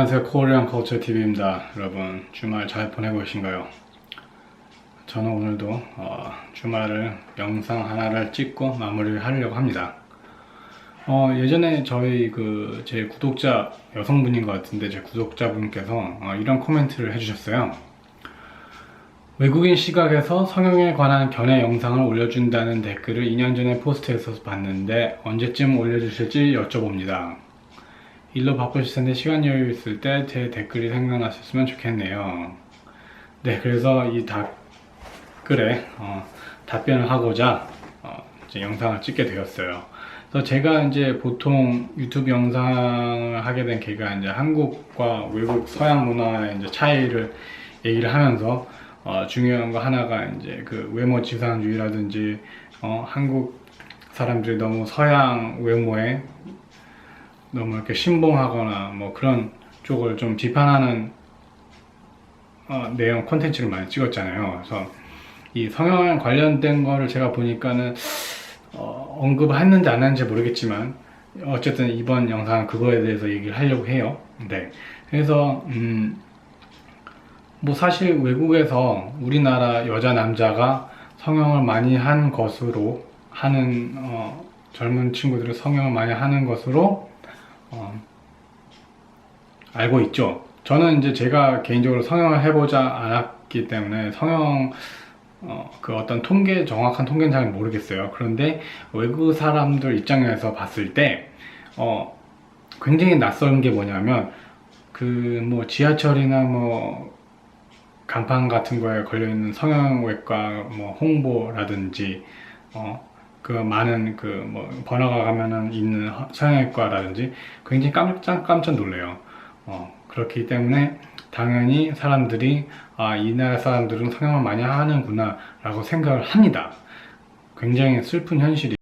안녕하세요. 코리안 컬처 TV입니다. 여러분 주말 잘 보내고 계신가요? 저는 오늘도 어, 주말을 영상 하나를 찍고 마무리를 하려고 합니다. 어, 예전에 저희 그 제 구독자 여성분인 것 같은데 제 구독자분께서 어, 이런 코멘트를 해주셨어요. 외국인 시각에서 성형에 관한 견해 영상을 올려준다는 댓글을 2년 전에 포스트에서 봤는데 언제쯤 올려주실지 여쭤봅니다 일로 바쁘실 텐데 시간 여유 있을 때 제 댓글이 생각나셨으면 좋겠네요. 네, 그래서 이 댓글에 어, 답변을 하고자 어, 이제 영상을 찍게 되었어요. 그래서 제가 이제 보통 유튜브 영상을 하게 된 계기가 이제 한국과 외국 서양 문화의 이제 차이를 얘기를 하면서 어, 중요한 거 하나가 이제 그 외모 지상주의라든지 어, 한국 사람들이 너무 서양 외모에 너무 이렇게 신봉하거나 뭐 그런 쪽을 좀 비판하는 어, 내용 콘텐츠를 많이 찍었잖아요. 그래서 이 성형 관련된 거를 제가 보니까는 어, 언급을 했는지 안 했는지 모르겠지만 어쨌든 이번 영상은 그거에 대해서 얘기를 하려고 해요. 네. 그래서 음, 뭐 사실 외국에서 우리나라 여자 남자가 성형을 많이 한 것으로 하는 어, 젊은 친구들은 성형을 많이 하는 것으로 어, 알고 있죠. 저는 이제 제가 개인적으로 성형을 해보자 않았기 때문에 성형 어, 그 어떤 통계 정확한 통계는 잘 모르겠어요. 그런데 외국 사람들 입장에서 봤을 때 어, 굉장히 낯선 게 뭐냐면 그 뭐 지하철이나 뭐 간판 같은 거에 걸려 있는 성형외과 뭐 홍보라든지 어, 그 많은 그 뭐 번화가 가면은 있는 허- 성형외과라든지 굉장히 깜짝 깜짝 놀래요. 어, 그렇기 때문에 당연히 사람들이 아, 이 나라 사람들은 성형을 많이 하는구나라고 생각을 합니다. 굉장히 슬픈 현실이.